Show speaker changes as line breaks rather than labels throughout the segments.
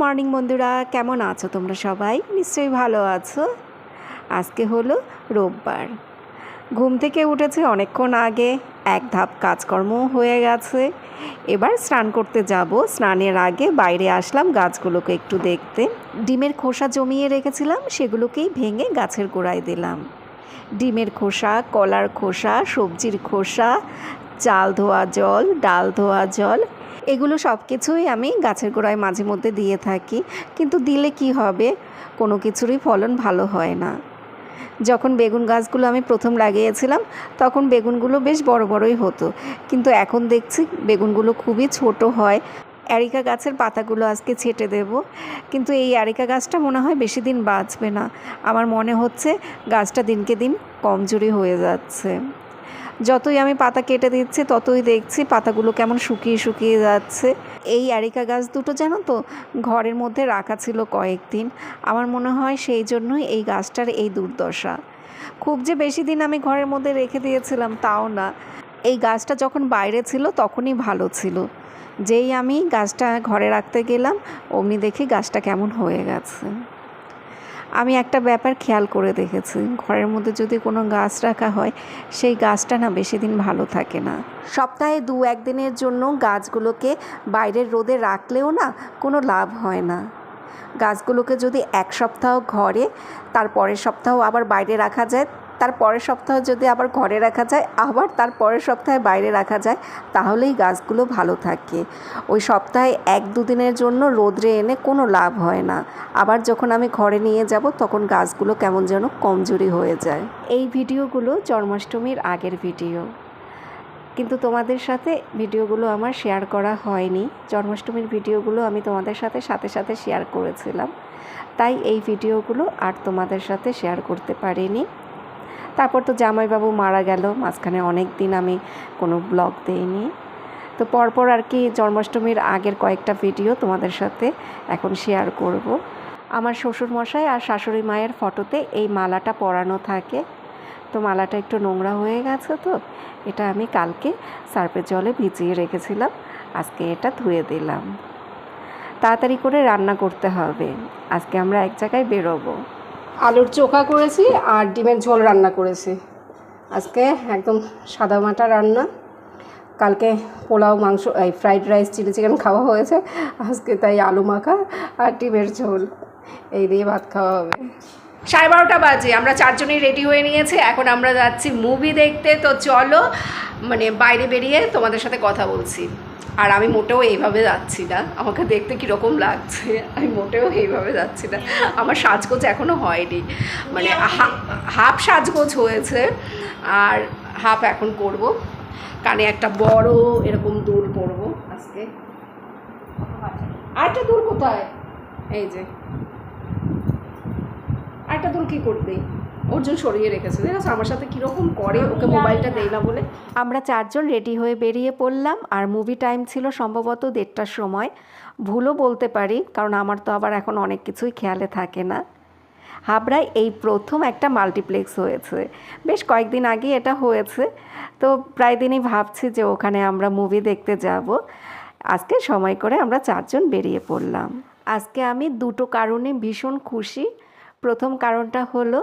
Morning বন্ধুরা। কেমন আছো তোমরা সবাই? নিশ্চয়ই ভালো আছো। আজকে হলো রোববার। ঘুম থেকে উঠেছে অনেকক্ষণ আগে। এক ধাপ কাজকর্ম হয়ে গেছে। এবার স্নান করতে যাব। স্নানের আগে বাইরে আসলাম গাছগুলোকে একটু দেখতে। ডিমের খোসা জমিয়ে রেখেছিলাম, সেগুলোকেই ভেঙে গাছের গোড়ায় দিলাম। ডিমের খোসা, কলার খোসা, সবজির খোসা চাল ধোয়া জল, ডাল ধোয়া জল, এগুলো সব কিছুই আমি গাছের গোড়ায় মাঝে মধ্যে দিয়ে থাকি। কিন্তু দিলে কি হবে? কোনো কিছুরই ফলন ভালো হয় না। যখন বেগুন গাছগুলো আমি প্রথম লাগিয়েছিলাম, তখন বেগুনগুলো বেশ বড় বড়ই হতো। কিন্তু এখন দেখছি বেগুনগুলো খুবই ছোট হয়। অ্যারিকা গাছের পাতাগুলো আজকে ছেটে দেব। কিন্তু এই অ্যারিকা গাছটা মনে হয় বেশি দিন বাঁচবে না। আমার মনে হচ্ছে গাছটা দিনকে দিন কমজোরি হয়ে যাচ্ছে। যতই আমি পাতা কেটে দিচ্ছি, ততই দেখছি পাতাগুলো কেমন শুকিয়ে শুকিয়ে যাচ্ছে। এই অ্যারিকা গাছ দুটো জানো তো, ঘরের মধ্যে রাখা ছিল কয়েকদিন। আমার মনে হয় সেই জন্যই এই গাছটার এই দুর্দশা। খুব যে বেশি দিন আমি ঘরের মধ্যে রেখে দিয়েছিলাম তাও না। এই গাছটা যখন বাইরে ছিল, তখনই ভালো ছিল। যেই আমি গাছটা ঘরে রাখতে গেলাম, অমনি দেখি গাছটা কেমন হয়ে গেছে। আমি একটা ব্যাপার খেয়াল করে দেখেছি। ঘরের মধ্যে যদি কোনো গাছ রাখা হয়, সেই গাছটা না বেশি দিন ভালো থাকে না। সপ্তাহে দু একদিনের জন্য গাছগুলোকে বাইরের রোদে রাখলেও না কোনো লাভ হয় না। গাছগুলোকে যদি এক সপ্তাহ ঘরে, তার পরের সপ্তাহ আবার বাইরে রাখা যায় তার পরের সপ্তাহ যদি আবার ঘরে রাখা যায়, আবার তার পরের সপ্তাহে বাইরে রাখা যায়, তাহলেই গাছগুলো ভালো থাকে। ওই সপ্তাহে এক দুদিনের জন্য রোদ্রে এনে কোনো লাভ হয় না। আবার যখন আমি ঘরে নিয়ে যাব, তখন গাছগুলো কেমন যেন কমজোরি হয়ে যায়। এই ভিডিওগুলো জন্মাষ্টমীর আগের ভিডিও। কিন্তু তোমাদের সাথে ভিডিওগুলো আমার শেয়ার করা হয়নি। জন্মাষ্টমীর ভিডিওগুলো আমি তোমাদের সাথে সাথে সাথে শেয়ার করেছিলাম। তাই এই ভিডিওগুলো আর তোমাদের সাথে শেয়ার করতে পারিনি। তারপর তো জামাইবাবু মারা গেল, মাঝখানে অনেক দিন আমি কোনো ব্লগ দেইনি। তো পরপর আর কি জন্মাষ্টমীর আগের কয়েকটা ভিডিও তোমাদের সাথে এখন শেয়ার করব। আমার শ্বশুরমশাই আর শাশুড়ি মায়ের ফটোতে এই মালাটা পরানো থাকে। তো মালাটা একটু নোংরা হয়ে গেছে তো, এটা আমি কালকে সার্ফের জলে ভিজিয়ে রেখেছিলাম, আজকে এটা ধুয়ে দিলাম। তাড়াতাড়ি করে রান্না করতে হবে, আজকে আমরা এক জায়গায় বেরোবো।
আলুর চোখা করেছি আর ডিমের ঝোল রান্না করেছি। আজকে একদম সাদা মাটা রান্না। কালকে পোলাও, মাংস, এই ফ্রাইড রাইস, চিলি চিকেন খাওয়া হয়েছে। আজকে তাই আলু মাখা আর ডিমের ঝোল। এই দিয়ে ভাত খাওয়া হবে।
সাড়ে বারোটা বাজে, আমরা চারজনই রেডি হয়ে নিয়েছি। এখন আমরা যাচ্ছি মুভি দেখতে। তো চলো মানে বাইরে বেরিয়ে তোমাদের সাথে কথা বলছি। আর আমি মোটেও এইভাবে যাচ্ছি না। আমাকে দেখতে কীরকম লাগছে আমি মোটেও এইভাবে যাচ্ছি না। আমার সাজগোজ এখনও হয়নি। মানে হাফ সাজগোজ হয়েছে আর হাফ এখন করব। কানে একটা বড় এরকম দুল পরবো আজকে। আরেকটা দুল কোথায়? এই যে। আরেকটা দুল কী করবে? অর্জুন সরিয়ে রেখেছে। দেখেছ আমার সাথে কীরকম করে ওকে মোবাইলটা দেই না বলে। আমরা চারজন রেডি হয়ে বেরিয়ে পড়লাম আর মুভি টাইম ছিল সম্ভবত দেড়টার সময়। ভুলও বলতে পারি কারণ আমার তো আবার এখন অনেক কিছুই খেয়ালে থাকে না। হাবড়ায় এই প্রথম একটা মাল্টিপ্লেক্স হয়েছে। বেশ কয়েকদিন আগে এটা হয়েছে। তো প্রায় দিনই ভাবছি যে ওখানে আমরা মুভি দেখতে যাব। আজকে সময় করে আমরা চারজন বেরিয়ে পড়লাম। আজকে আমি দুটো কারণে ভীষণ খুশি। প্রথম কারণটা হলো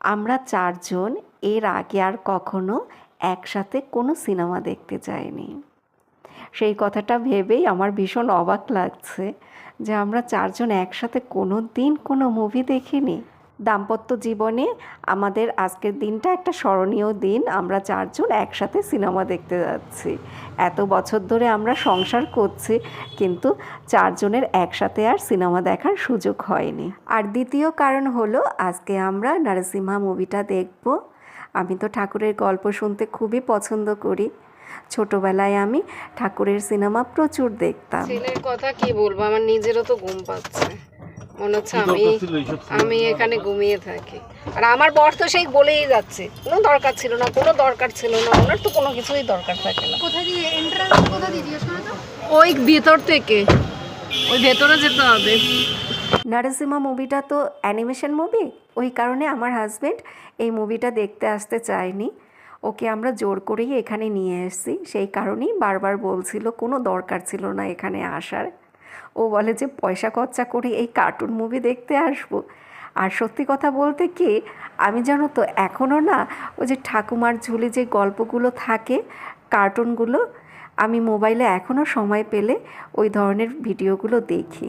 আমরা চারজন এর আগে আর কখনো একসাথে কোনো সিনেমা দেখতে যাইনি। সেই কথাটা ভেবেই আমার ভীষণ অবাক লাগছে যে আমরা চারজন একসাথে কোনো দিন কোনো মুভি দেখিনি। দাম্পত্য জীবনে আমাদের আজকের দিনটা একটা স্মরণীয় দিন। আমরা চারজন একসাথে সিনেমা দেখতে যাচ্ছি। এত বছর ধরে আমরা সংসার করছি, কিন্তু চারজনের একসাথে আর সিনেমা দেখার সুযোগ হয়নি। আর দ্বিতীয় কারণ হলো, আজকে আমরা নরসিংহা মুভিটা দেখব। আমি তো ঠাকুরের গল্প শুনতে খুবই পছন্দ করি। ছোটবেলায় আমি ঠাকুরের সিনেমা প্রচুর দেখতাম।
ছেলের কথা কি বলব? আমার নিজেরও তো ঘুম পাচ্ছে। মনে হচ্ছে আমি আমি এখানে ঘুমিয়ে থাকি। আর আমার বর তো সেই বলেই যাচ্ছে। কোনো দরকার ছিল না কোনো দরকার ছিল না ওনার তো কোনো কিছুই দরকার থাকে না।
কোথা দিয়ে এন্ট্রান্স কোথা দিয়ে জিজ্ঞেস তো।
ওই ভেতর থেকে। ওই ভেতরে যেতে হবে।
নরসিংহা মুভিটা তো অ্যানিমেশন মুভি? ওই কারণে আমার হাজব্যান্ড এই মুভিটা দেখতে আসতে চায়নি। ওকে আমরা জোর করেই এখানে নিয়ে এসেছি। সেই কারণেই বারবার বলছিল কোনো দরকার ছিল না এখানে আসার। ও বলে যে পয়সা খরচা করে এই কার্টুন মুভি দেখতে আসব। আর সত্যি কথা বলতে কি আমি জানো তো এখনও না ওই যে ঠাকুমার ঝুলি যে গল্পগুলো থাকে কার্টুনগুলো আমি মোবাইলে এখনও সময় পেলে ওই ধরনের ভিডিওগুলো দেখি।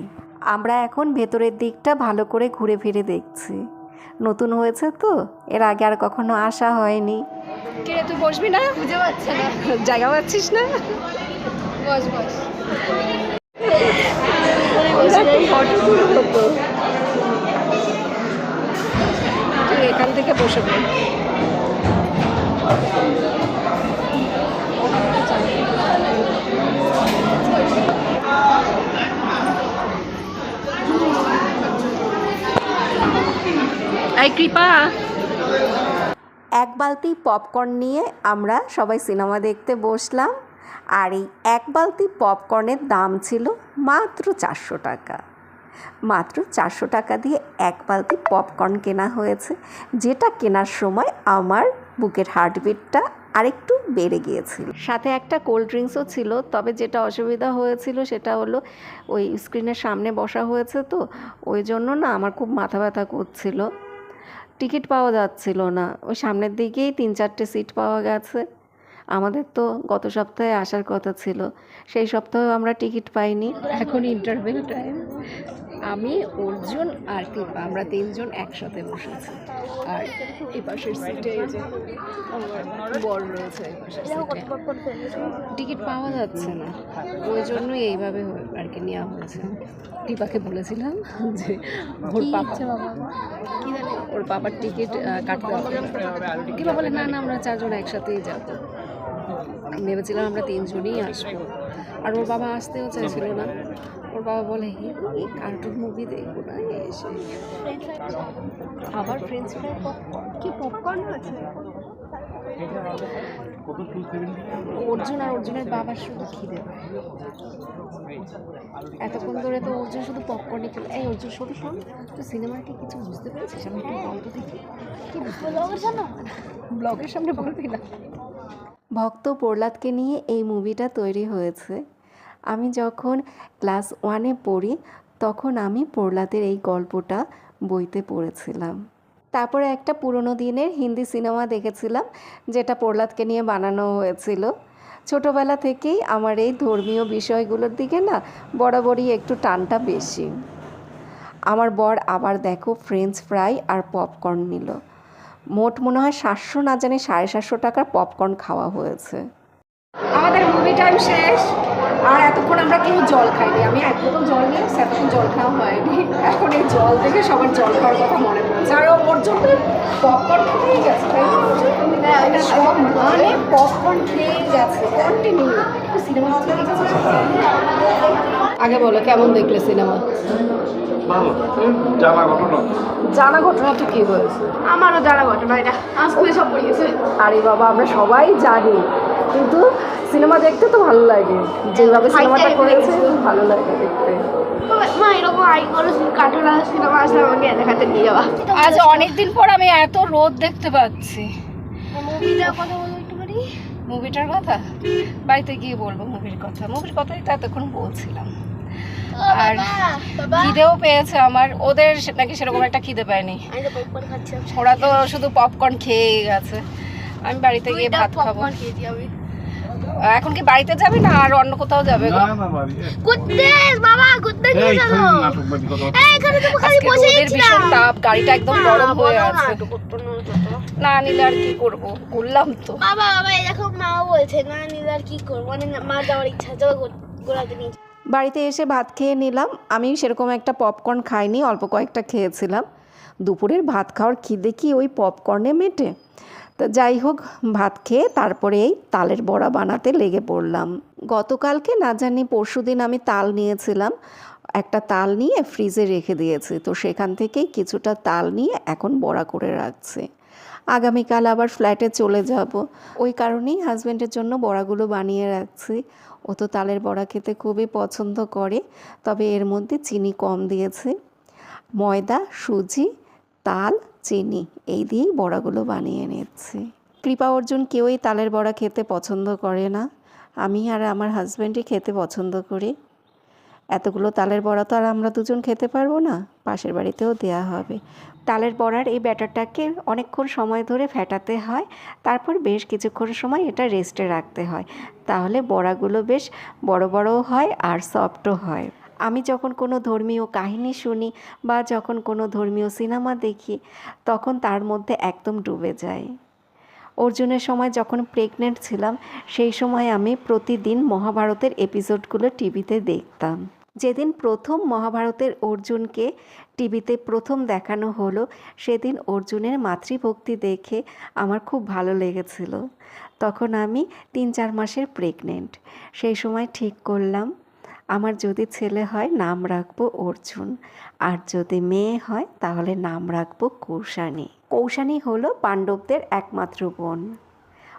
আমরা এখন ভেতরের দিকটা ভালো করে ঘুরে ফিরে দেখছি। নতুন হয়েছে তো এর আগে আর কখনো আসা হয়নি।
কে তুই বসবি না?
বুঝে পাচ্ছে না।
জায়গা পাচ্ছিস না?
বস বস।
এখান থেকে বসে কৃপা।
এক বালতি পপকর্ন নিয়ে আমরা সবাই সিনেমা দেখতে বসলাম। আর এই এক বালতি পপকর্নের দাম ছিল মাত্র চারশো টাকা। মাত্র চারশো টাকা দিয়ে এক বালতি পপকর্ন কেনা হয়েছে, যেটা কেনার সময় আমার বুকের হার্টবিটটা আরেকটু বেড়ে গিয়েছিল। সাথে একটা কোল্ড ড্রিঙ্কসও ছিল, তবে যেটা অসুবিধা হয়েছিল সেটা হলো ওই স্ক্রিনের সামনে বসা হয়েছে তো, ওই জন্য না আমার খুব মাথা ব্যথা করছিল। টিকিট পাওয়া যাচ্ছিল না, ওই সামনের দিকেই তিন চারটে সিট পাওয়া গেছে। আমাদের তো গত সপ্তাহে আসার কথা ছিল। সেই সপ্তাহেও আমরা টিকিট পাইনি।
এখন ইন্টারভেল টাইম আমি অর্জুন আর কৃপা আমরা তিনজন একসাথে বসেছি। আর এই পাশের সিটে এই যে আমার রয়েছে এই পাশের সিটে টিকিট পাওয়া যাচ্ছে না। ওই জন্যই এইভাবে আর কি নেওয়া হয়েছে। টিপাকে বলেছিলাম যে ওর পাপা জানি ওর বাবার টিকিট কাটতে হবে। টিপা বলে না না আমরা চারজন একসাথেই যাব। ভেবেছিলাম আমরা তিনজনই আসব। আর ওর বাবা আসতেও চাইছিল না। ওর বাবা বলে "হে, এই কার্টুন মুভি দেখব না এসে। আবার ফ্রেঞ্চ ফ্রাই
কি পপকর্ন আছে?
অর্জুন আর অর্জুনের বাবার শুধু খিদে এতক্ষণ ধরে তো অর্জুন শুধু পপকর্নই খেলো। এই অর্জুন শুধু শোন তো সিনেমার কি কিছু বুঝতে পেরেছিস? আমি একটু গল্প দেখি। কি
ব্লগের না
ব্লগের সামনে বলবি না?
ভক্ত প্রহ্লাদকে নিয়ে এই মুভিটা তৈরি হয়েছে। আমি যখন ক্লাস ওয়ানে পড়ি, তখন আমি প্রহ্লাদের এই গল্পটা বইতে পড়েছিলাম। তারপরে একটা পুরনো দিনের হিন্দি সিনেমা দেখেছিলাম, যেটা প্রহ্লাদকে নিয়ে বানানো হয়েছিল। ছোটোবেলা থেকেই আমার এই ধর্মীয় বিষয়গুলোর দিকে না বরাবরই একটু টানটা বেশি। আমার বর আবার দেখো ফ্রেঞ্চ ফ্রাই আর পপকর্ন নিল। মোট মনে হয় সাতশো না জানি সাড়ে সাতশো টাকার পপকর্ন খাওয়া হয়েছে।
আমাদের মুভি টাইম শেষ। আর এতক্ষণ আমরা কেউ জল খাইনি। আমি এক বোতল জল নিয়ে এতক্ষণ জল খাওয়া হয়নি। এখন এই জল দেখে সবার জল খাওয়ার কথা মনে পড়েছে। আর ওর জন্য পপকর্ন খেয়ে গেছে তাই না? হ্যাঁ, সব মানে পপকর্ন খেয়ে গেছে। কন্টিনিউ সিনেমা আগে বলো কেমন দেখলে সিনেমা?
জানা ঘটনা?
জানা ঘটনা তো কি হয়েছে
আমারও জানা ঘটনা এটা। স্কুলে সব পড়িয়েছে।
আরে বাবা আমরা সবাই জানি। কিন্তু সিনেমা দেখতে তো ভালো লাগে। যেভাবে সিনেমাটা করেছে ভালো লাগে দেখতে।
মা এরকম আই করে কার্টুন সিনেমা আসলে আমাকে দেখাতে নিয়ে যাওয়া।
আজ অনেকদিন পর আমি এত রোদ দেখতে পাচ্ছি।
মুভিটার কথা বলো একটুখানি
মুভিটার কথা? বাড়িতে গিয়ে বলব মুভির কথা। মুভির কথাই তো এতক্ষণ বলছিলাম। আর খিদেও পেয়েছে আমার। ওদের সে- নাকি সেরকম একটা খিদে পায়নি। ওরা তো শুধু পপকর্ন খেয়েই গেছে। আমি বাড়িতে গিয়ে ভাত খাব। এখন কি বাড়িতে যাবে না আর অন্য কোথাও যাবে
না
বাবা
ভীষণ তাপ গাড়িটা একদম গরম হয়ে আছে নিলে আর কি করব? ঘুরলাম তো।
বাবা এই দেখো মা বলছে না নিলে আর কি করব? মানে মা যাওয়ার ইচ্ছা চলো ঘোরাতে নিয়ে
বাড়িতে এসে ভাত খেয়ে নিলাম। আমি সেরকম একটা পপকর্ন খাইনি অল্প কয়েকটা খেয়েছিলাম। দুপুরের ভাত খাওয়ার খিদে কি ওই পপকর্নে মেটে? তা যাই হোক, ভাত খেয়ে তারপরে এই তালের বড়া বানাতে লেগে পড়লাম। গতকালকে না জানি পরশু দিন আমি তাল নিয়েছিলাম, একটা তাল নিয়ে ফ্রিজে রেখে দিয়েছি, তো সেখান থেকেই কিছুটা তাল নিয়ে এখন বড়া করে রাখছি। আগামীকাল আবার ফ্ল্যাটে চলে যাব। ওই কারণেই হাজব্যান্ডের জন্য বড়াগুলো বানিয়ে রাখছি। ও তো তালের বড়া খেতে খুবই পছন্দ করে, তবে এর মধ্যে চিনি কম দিয়েছে। ময়দা, সুজি, তাল চিনি। এই দিয়েই বড়াগুলো বানিয়ে নিচ্ছি কৃপা অর্জুন কেউই তালের বড়া খেতে পছন্দ করে না। আমি আর আমার হাজব্যান্ডই খেতে পছন্দ করি। এতগুলো তালের বড়া তো আর আমরা দুজন খেতে পারব না। পাশের বাড়িতেও দেয়া হবে। তালের বড়ার এই ব্যাটারটাকে অনেকক্ষণ সময় ধরে ফেটাতে হয়। তারপর বেশ কিছুক্ষণ সময় এটা রেস্টে রাখতে হয়। তাহলে বড়াগুলো বেশ বড় বড়ও হয় আর সফটও হয়। আমি যখন কোনো ধর্মীয় কাহিনী শুনি বা যখন কোনো ধর্মীয় সিনেমা দেখি, তখন তার মধ্যে একদম ডুবে যাই অর্জুনের সময় যখন প্রেগনেন্ট ছিলাম, সেই সময় আমি প্রতিদিন মহাভারতের এপিসোডগুলো টিভিতে দেখতাম। যেদিন প্রথম মহাভারতের অর্জুনকে টিভিতে প্রথম দেখানো হলো, সেদিন অর্জুনের মাতৃভক্তি দেখে আমার খুব ভালো লেগেছিল। তখন আমি তিন চার মাসের প্রেগনেন্ট সেই সময় ঠিক করলাম আমার যদি ছেলে হয়, নাম রাখব অর্জুন। আর যদি মেয়ে হয়, তাহলে নাম রাখব কৌশানী। কৌশানী হলো পাণ্ডবদের একমাত্র বোন।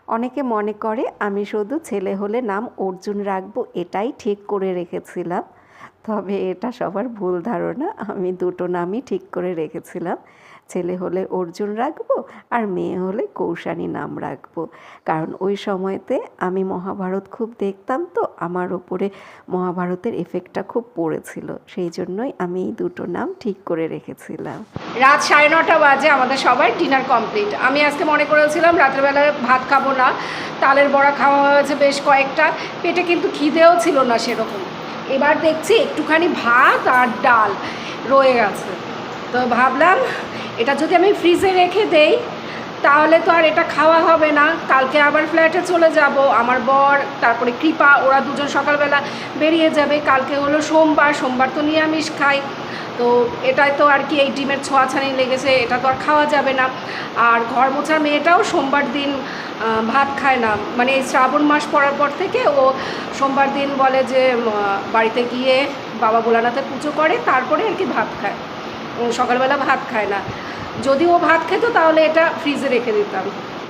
অনেকে মনে করে, আমি শুধু ছেলে হলে নাম অর্জুন রাখব, এটাই ঠিক করে রেখেছিলাম। তবে এটা সবার ভুল ধারণা, আমি দুটো নামই ঠিক করে রেখেছিলাম। ছেলে হলে অর্জুন রাখব আর মেয়ে হলে কৌশানী নাম রাখব। কারণ ওই সময়তে আমি মহাভারত খুব দেখতাম তো, আমার ওপরে মহাভারতের এফেক্টটা খুব পড়েছিল। সেই জন্যই আমি এই দুটো নাম ঠিক করে রেখেছিলাম।
রাত সাড়ে নটা বাজে আমাদের সবাই ডিনার কমপ্লিট আমি আজকে মনে করেছিলাম রাত্রেবেলায় ভাত খাব না, তালের বড়া খাওয়া হয়েছে বেশ কয়েকটা, পেটে কিন্তু খিদেও ছিল না সেরকম। এবার দেখছি একটুখানি ভাত আর ডাল রয়ে গেছে। তো ভাবলাম এটা যদি আমি ফ্রিজে রেখে দেই, তাহলে তো আর এটা খাওয়া হবে না। কালকে আবার ফ্ল্যাটে চলে যাব। আমার বর, তারপরে কৃপা, ওরা দুজন সকালবেলা বেরিয়ে যাবে। কালকে হলো সোমবার সোমবার তো নিরামিষ খাই। তো এটাই তো আর কি, এই ডিমের ছোঁয়াছানি লেগেছে, এটা তো আর খাওয়া যাবে না। আর ঘর মোছা মেয়েটাও সোমবার দিন ভাত খায় না। মানে এই শ্রাবণ মাস পড়ার পর থেকে ও সোমবার দিন বলে যে বাড়িতে গিয়ে বাবা ভোলানাথের পুজো করে, তারপরে আর কি ভাত খায়। সকালবেলা ভাত খায় না। যদি ও ভাত খেত, তাহলে এটা ফ্রিজে রেখে দিতাম।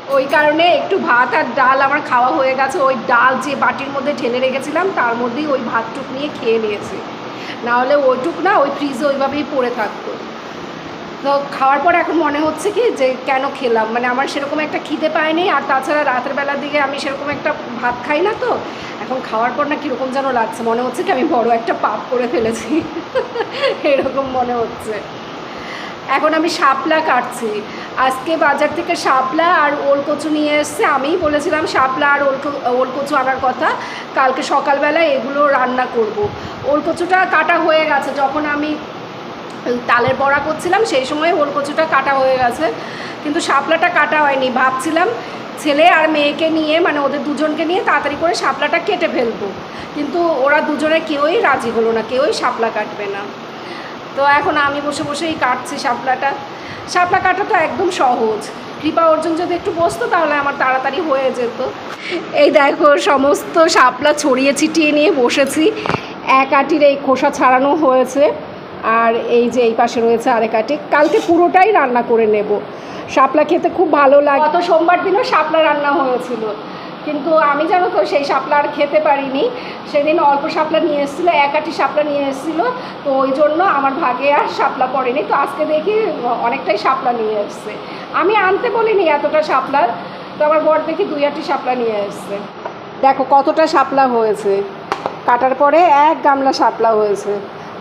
ওই কারণে একটু ভাত আর ডাল আমার খাওয়া হয়ে গেছে। ওই ডাল যে বাটির মধ্যে ঢেলে রেখেছিলাম, তার মধ্যেই ওই ভাতটুক নিয়ে খেয়ে নিয়েছি। নাহলে ওইটুক না, ওই ফ্রিজে ওইভাবেই পড়ে থাকতো। তো খাওয়ার পর এখন মনে হচ্ছে কি, যে কেন খেলাম? মানে আমার সেরকম একটা খিদে পায়নি, আর তাছাড়া রাতের বেলার দিকে আমি সেরকম একটা ভাত খাই না তো, এখন খাওয়ার পর না কীরকম যেন লাগছে। মনে হচ্ছে কি আমি বড় একটা পাপ করে ফেলেছি। এরকম মনে হচ্ছে। এখন আমি শাপলা কাটছি। আজকে বাজার থেকে শাপলা আর ওল কচু নিয়ে এসছে। আমিই বলেছিলাম শাপলা আর ওল ওল কচু আনার কথা। কালকে সকালবেলা এগুলো রান্না করব। ওল কচুটা কাটা হয়ে গেছে। যখন আমি তালের বড়া করছিলাম, সেই সময় ওল কচুটা কাটা হয়ে গেছে। কিন্তু শাপলাটা কাটা হয়নি। ভাবছিলাম ছেলে আর মেয়েকে নিয়ে মানে ওদের দুজনকে নিয়ে তাড়াতাড়ি করে শাপলাটা কেটে ফেলব। কিন্তু ওরা দুজনে কেউই রাজি হলো না। কেউই শাপলা কাটবে না। তো এখন আমি বসে বসেই কাটছি শাপলাটা। শাপলা কাটা তো একদম সহজ। কৃপা অর্জুন যদি একটু বসতো, তাহলে আমার তাড়াতাড়ি হয়ে যেত। এই দেখো, সমস্ত শাপলা ছড়িয়ে ছিটিয়ে নিয়ে বসেছি। এক আটির এই খোসা ছাড়ানো হয়েছে, আর এই যে এই পাশে রয়েছে আরেক আটি। কালকে পুরোটাই রান্না করে নেব। শাপলা খেতে খুব ভালো লাগে। গত সোমবার দিনও শাপলা রান্না হয়েছিল। কিন্তু আমি জানো তো সেই শাপলা আর খেতে পারিনি, সেদিন অল্প শাপলা নিয়ে এসেছিল, এক আটি শাপলা নিয়ে এসেছিল, তো ওই জন্য আমার ভাগে আর শাপলা পড়েনি। তো আজকে দেখি অনেকটাই শাপলা নিয়ে এসছে। আমি আনতে বলিনি এতটা শাপলা তো আমার বর দেখি দুই আটি শাপলা নিয়ে এসছে। দেখো কতটা শাপলা হয়েছে। কাটার পরে এক গামলা শাপলা হয়েছে।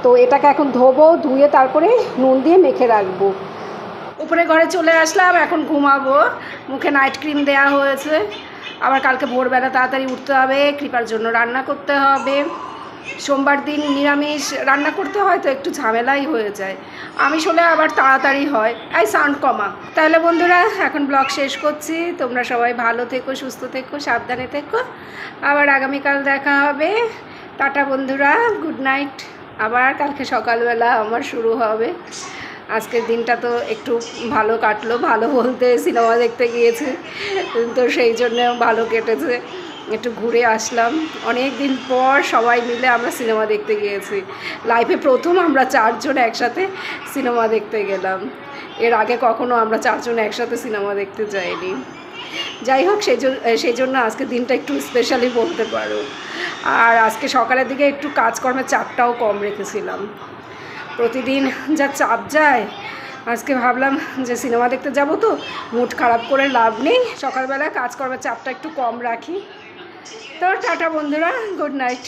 তো এটাকে এখন ধোবো, ধুয়ে তারপরে নুন দিয়ে মেখে রাখব। উপরে ঘরে চলে আসলাম, এখন ঘুমাবো। মুখে নাইট ক্রিম দেওয়া হয়েছে। আবার কালকে ভোরবেলা তাড়াতাড়ি উঠতে হবে, কৃপার জন্য রান্না করতে হবে। সোমবার দিন নিরামিষ, রান্না করতে হয় তো একটু ঝামেলাই হয়ে যায়। আমিষ হলে আবার তাড়াতাড়ি হয়। এই সাউন্ড কমা। তাহলে বন্ধুরা, এখন ব্লগ শেষ করছি। তোমরা সবাই ভালো থেকো, সুস্থ থেকো, সাবধানে থেকো। আবার আগামীকাল দেখা হবে। টাটা বন্ধুরা গুড নাইট আবার কালকে সকালবেলা আমার শুরু হবে। আজকের দিনটা তো একটু ভালো কাটলো, ভালো বলতে সিনেমা দেখতে গিয়েছি, তো সেই জন্য ভালো কেটেছে। একটু ঘুরে আসলাম। অনেক দিন পর সবাই মিলে আমরা সিনেমা দেখতে গিয়েছি। লাইফে প্রথম আমরা চারজন একসাথে সিনেমা দেখতে গেলাম। এর আগে কখনো আমরা চারজন একসাথে সিনেমা দেখতে যাইনি। যাই হোক, সেই জন্য সেই জন্য আজকে দিনটা একটু স্পেশালি বলতে পারো। আর আজকে সকালের দিকে একটু কাজকর্মের চাপটাও কম রেখেছিলাম। প্রতিদিন যা চাপ যায়, আজকে ভাবলাম যে সিনেমা দেখতে যাব তো, মুড খারাপ করে লাভ নেই, সকালবেলা কাজ করবার চাপটা একটু কম রাখি। তো টাটা বন্ধুরা, গুড নাইট।